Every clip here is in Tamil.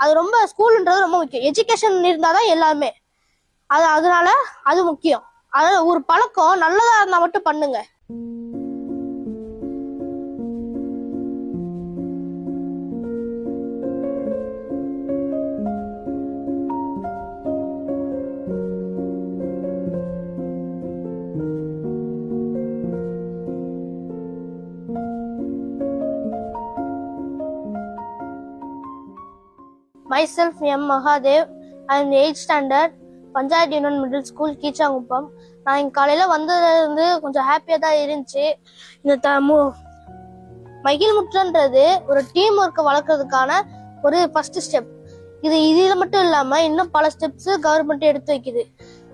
அது ரொம்ப ஸ்கூலுன்றது ரொம்ப முக்கியம். எஜுகேஷன் இருந்தால் தான் எல்லாமே அது அதனால அது முக்கியம். அதாவது ஒரு பழக்கம் நல்லதாக இருந்தால் மட்டும் பண்ணுங்க. Myself M Mahadev and eight standard panchayat union middle school Keechankuppam. நான் இங்கே காலையில் வந்ததுலேருந்து கொஞ்சம் ஹாப்பியாக தான் இருந்துச்சு. இந்த த மு- மகிழ்முற்றன்றது ஒரு டீம் ஒர்க்கை வளர்க்குறதுக்கான ஒரு ஃபஸ்ட்டு ஸ்டெப் இது இதில் மட்டும் இல்லாமல் இன்னும் பல ஸ்டெப்ஸு கவர்மெண்ட் எடுத்து வைக்குது.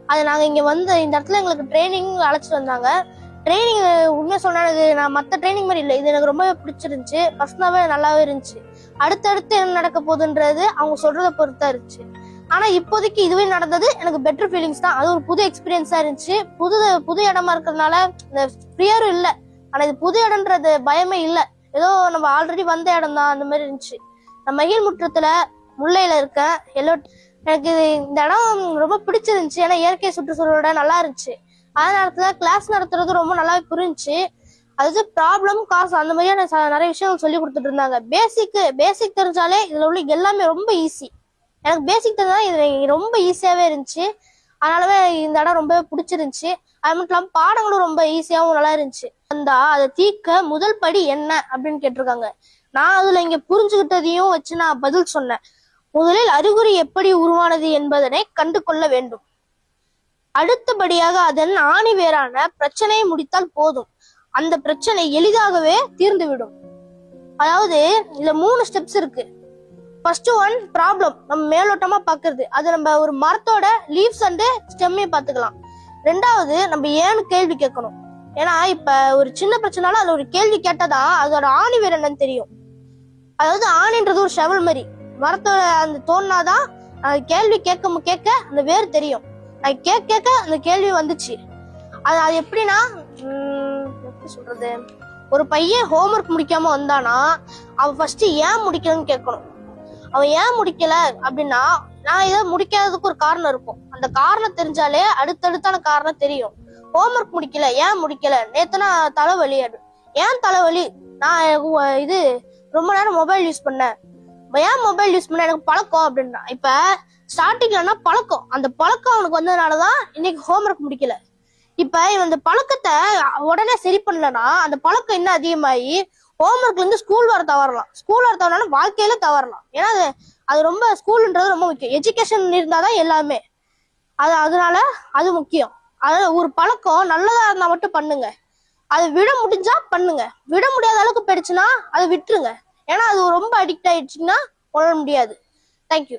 அது நாங்கள் இங்கே வந்து இந்த இடத்துல எங்களுக்கு ட்ரைனிங் அழைச்சிட்டு வந்தாங்க. ட்ரைனிங் உண்மையாக சொன்னால் எனக்கு நான் மற்ற ட்ரைனிங் மாதிரி இல்லை. இது எனக்கு ரொம்பவே பிடிச்சிருந்துச்சு. பர்சனாகவே நல்லாவே இருந்துச்சு. அடுத்தடுத்து என்ன நடக்க போகுதுன்றது அவங்க சொல்கிறத பொறுத்தா இருந்துச்சு. ஆனால் இப்போதைக்கு இதுவே நடந்தது எனக்கு பெட்டர் ஃபீலிங்ஸ் தான். அது ஒரு புது எக்ஸ்பீரியன்ஸாக இருந்துச்சு. புது புது இடமா இருக்கிறதுனால இந்த ஃபியரும் இல்லை. ஆனால் இது புது இடம்ன்றது பயமே இல்லை. ஏதோ நம்ம ஆல்ரெடி வந்த இடம் தான். அந்த மாதிரி இருந்துச்சு. நான் மகிழ் முற்றத்தில் முல்லையில் இருக்கேன். எல்லோ எனக்கு இந்த இடம் ரொம்ப பிடிச்சிருந்துச்சு. ஏன்னா இயற்கை சுற்றுச்சூழலோட நல்லா இருந்துச்சு. அதனால தான் கிளாஸ் நடத்துறது ரொம்ப நல்லாவே புரிஞ்சுச்சு. அதாவது ப்ராப்ளம் காசு அந்த மாதிரியான ச- நிறைய விஷயங்கள் சொல்லி கொடுத்துட்டு இருந்தாங்க. பேசிக் பேசிக் தெரிஞ்சாலே இதுல உள்ள எல்லாமே ரொம்ப ஈஸி எனக்கு பேசிக் தெரிஞ்சா இது ரொம்ப ஈஸியாவே இருந்துச்சு. அதனாலவே இந்த இடம் ரொம்பவே பிடிச்சிருந்துச்சு. அது மட்டும் இல்லாம பாடங்களும் ரொம்ப ஈஸியாவும் நல்லா இருந்துச்சு. அந்த அதை தீர்க்க முதல் படி என்ன அப்படின்னு கேட்டிருக்காங்க. நான் அதுல இங்க புரிஞ்சுக்கிட்டதையும் வச்சு நான் பதில் சொன்னேன். முதலில் அறிகுறி எப்படி உருவானது என்பதனை கண்டு கொள்ள வேண்டும். அடுத்தபடியாக அதன் ஆணி வேறான பிரச்சனையை முடித்தால் போதும். அந்த பிரச்சனை எளிதாகவே தீர்ந்துவிடும். அதாவது இதுல மூணு ஸ்டெப்ஸ் இருக்கு. ஃபர்ஸ்ட் ஒன் ப்ராப்ளம் நம்ம மேலோட்டமா பாக்குறது. அது நம்ம ஒரு மரத்தோட லீவ்ஸ் அண்டு ஸ்டெம்மையும் பாத்துக்கலாம் ரெண்டாவது நம்ம ஏன்னு கேள்வி கேட்கணும். ஏன்னா இப்ப ஒரு சின்ன பிரச்சனால அதுல ஒரு கேள்வி கேட்டாதான் அதோட ஆணி வேர் என்னன்னு தெரியும். அதாவது ஆணின்றது ஒரு செவல் மாதிரி. மரத்தோட அந்த தோணாதான் அது கேள்வி கேட்க கேட்க அந்த வேர் தெரியும். நான் கேட்க கேட்க அந்த கேள்வி வந்துச்சு. அது அது எப்படின்னா எப்படி சொல்றது? ஒரு பையன் ஹோம்ஒர்க் முடிக்காம வந்தானா அவன் ஃபர்ஸ்ட் ஏன் முடிக்கலன்னு கேட்கணும். அவன் ஏன் முடிக்கல அப்படின்னா நான் இதை முடிக்காததுக்கு ஒரு காரணம் இருக்கும். அந்த காரணம் தெரிஞ்சாலே அடுத்தடுத்தான காரணம் தெரியும். ஹோம்ஒர்க் முடிக்கல ஏன் முடிக்கல? நேத்து நான் தலைவலி ஏன் தலைவலி? நான் இது ரொம்ப நேரம் மொபைல் யூஸ் பண்ணேன். ஏன் மொபைல் யூஸ் பண்ண? எனக்கு பழக்கம் அப்படின்னா இப்ப ஸ்டார்டிங்லன்னா பழக்கம்? அந்த பழக்கம் அவனுக்கு வந்ததுனாலதான் இன்னைக்கு ஹோம்ஒர்க் முடிக்கல. இப்ப இவன் அந்த பழக்கத்தை உடனே சரி பண்ணலன்னா அந்த பழக்கம் இன்னும் அதிகமாகி ஹோம்ஒர்க்ல இருந்து ஸ்கூல் வர தவறலாம். ஸ்கூல் வர தவறலாம் வாழ்க்கையில தவறலாம். ஏன்னா அது அது ரொம்ப ஸ்கூல்ன்றது ரொம்ப முக்கியம். எஜுகேஷன் இருந்தாதான் எல்லாமே. அது அதனால அது முக்கியம். அதாவது ஒரு பழக்கம் நல்லதா இருந்தா மட்டும் பண்ணுங்க. அதை விட முடிஞ்சா பண்ணுங்க. விட முடியாத அளவுக்கு போயிடுச்சுன்னா அதை விட்டுருங்க. ஏன்னா அது ரொம்ப அடிக்ட் ஆயிடுச்சுன்னா உணர முடியாது. தேங்க்யூ